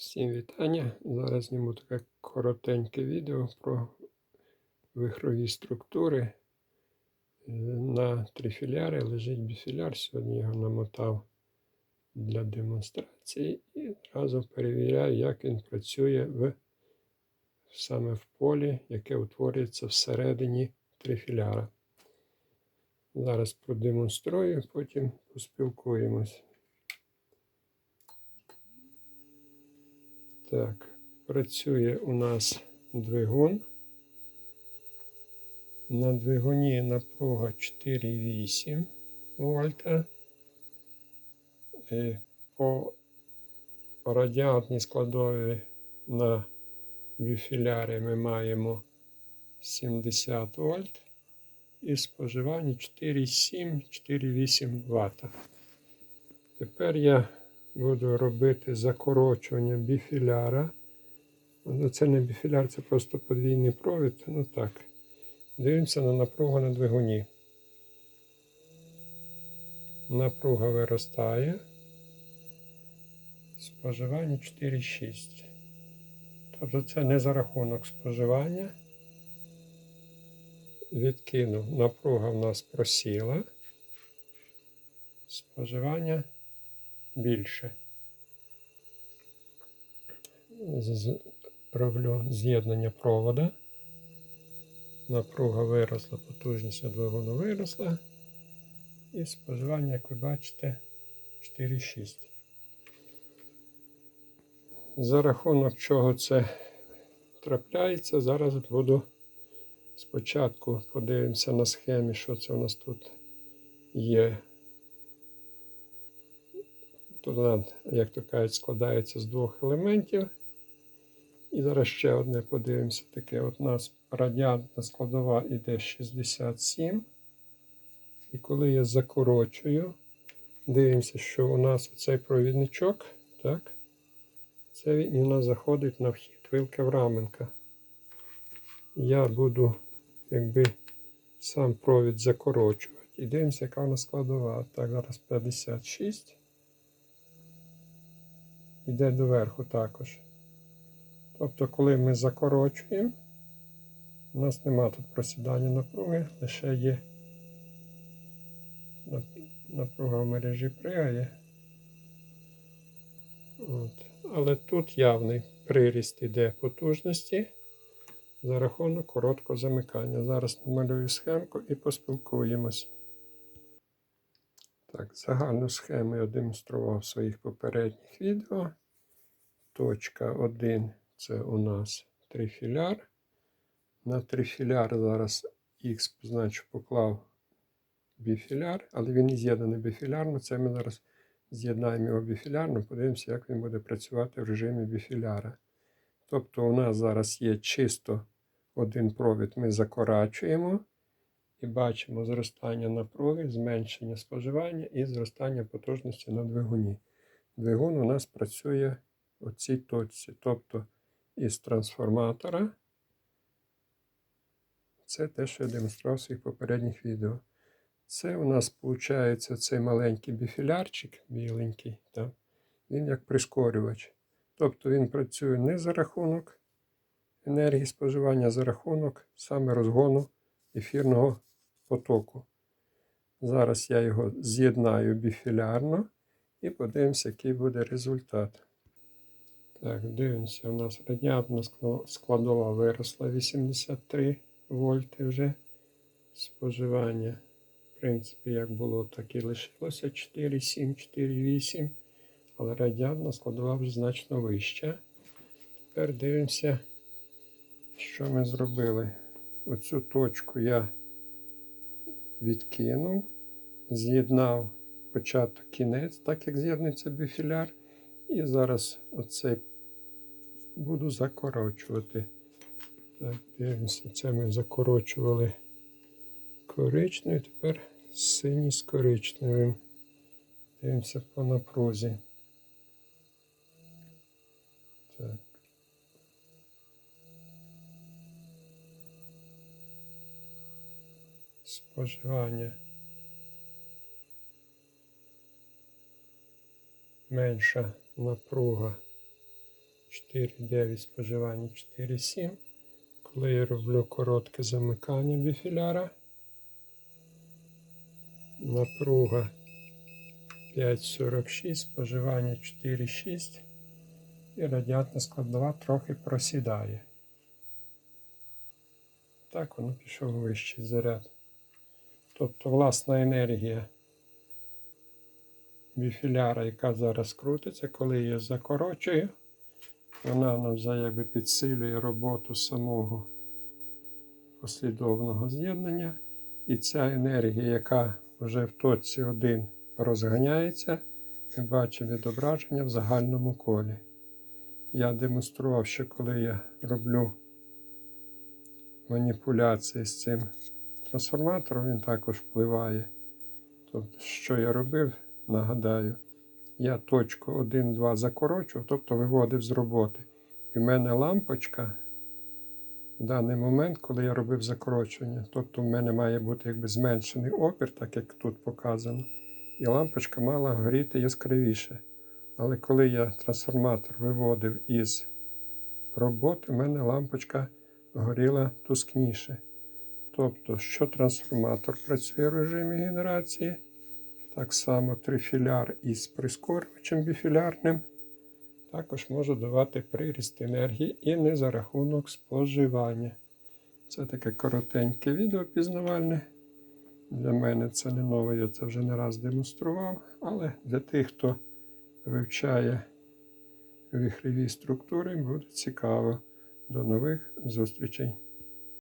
Всім вітання. Зараз зніму таке коротеньке відео про вихрові структури. Е, На трифіляри лежить біфіляр. Сьогодні його намотав для демонстрації і одразу перевіряю, як він працює в, саме в полі, яке утворюється всередині трифіляра. Зараз продемонструю, потім поспілкуємось. Так, працює у нас двигун. На двигуні напруга 4,8 вольта. І по радіатній складові на біфілярі ми маємо 70 вольт і споживання 4,7-4,8 Вт. Тепер я буду робити закорочування біфіляра. Ну, Це не біфіляр, це просто подвійний провід. Ну так. Дивимося на напругу на двигуні. Напруга виростає. Споживання 4,6. Тобто це не за рахунок споживання. Відкинув. Напруга в нас просіла. Споживання більше. Роблю з'єднання провода. Напруга виросла, потужність двигуну виросла. І споживання, як ви бачите, 4,6. За рахунок чого це трапляється, зараз буду спочатку подивимося на схемі, що це у нас тут є. Вона, як то кажуть, складається з двох елементів. І зараз ще одне подивимося. Таке от у нас радіантна складова іде 67. І коли я закорочую, дивимося, що у нас цей провідничок, так, це він у нас заходить на вхід вилка Враменка. Я буду, якби, сам провід закорочувати. І дивимося, яка вона складова. Так, зараз 56. Іде доверху також. Тобто, коли ми закорочуємо, у нас нема тут просідання напруги, лише є напруга в мережі пригає. От. Але тут явний приріст іде потужності за рахунок короткого замикання. Зараз намалюю схемку і поспілкуємось. Так, загальну схему я демонстрував в своїх попередніх відео. Точка 1 це у нас трифіляр. На трифіляр зараз Х позначу поклав біфіляр, але він з'єднаний біфілярно. Це ми зараз з'єднаємо його біфілярно, подивимося, як він буде працювати в режимі біфіляра. Тобто у нас зараз є чисто один провід, ми закорачуємо і бачимо зростання напруги, зменшення споживання і зростання потужності на двигуні. Двигун у нас працює у цій точці, тобто із трансформатора. Це те, що я демонстрував в своїх попередніх відео. Це у нас виходить цей маленький біфілярчик біленький. Так? Він як прискорювач. Тобто він працює не за рахунок енергії споживання, а за рахунок саме розгону ефірного потоку. Зараз я його з'єднаю біфілярно і подивимося, який буде результат. Так, дивимося, у нас радіатна складова виросла 83 вольти вже. Споживання, в принципі, як було, так і лишилося 4,7, 4,8. Але радіатна складова вже значно вища. Тепер дивимося, що ми зробили. Оцю точку я відкинув, з'єднав початок кінець, так як з'єднується біфіляр. І зараз оцей буду закорочувати. Так, дивимося, це ми закорочували коричневий, тепер синій з коричневим. Дивимося по напрузі. Так. Споживання. Менша напруга 4,9 споживання 4,7. Коли я роблю коротке замикання біфіляра, напруга 5,46, споживання 4,6 і радіатна складова трохи просідає. Так воно пішов вищий заряд. Тобто власна енергія біфіляра, яка зараз крутиться, коли я закорочую, вона навзаєм підсилює роботу самого послідовного з'єднання. І ця енергія, яка вже в точці 1 розганяється, ми бачимо відображення в загальному колі. Я демонстрував, що коли я роблю маніпуляції з цим трансформатором, він також впливає. Тобто, що я робив, нагадаю, я точку 1-2 закорочував, тобто виводив з роботи. І в мене лампочка в даний момент, коли я робив закорочування, тобто в мене має бути якби зменшений опір, так як тут показано, і лампочка мала горіти яскравіше. Але коли я трансформатор виводив із роботи, в мене лампочка горіла тускніше. Тобто, що трансформатор працює в режимі генерації, так само трифіляр із прискорювачем біфілярним також може давати приріст енергії і не за рахунок споживання. Це таке коротеньке відео пізнавальне. Для мене це не нове, я це вже не раз демонстрував, але для тих, хто вивчає вихреві структури, буде цікаво. До нових зустрічей!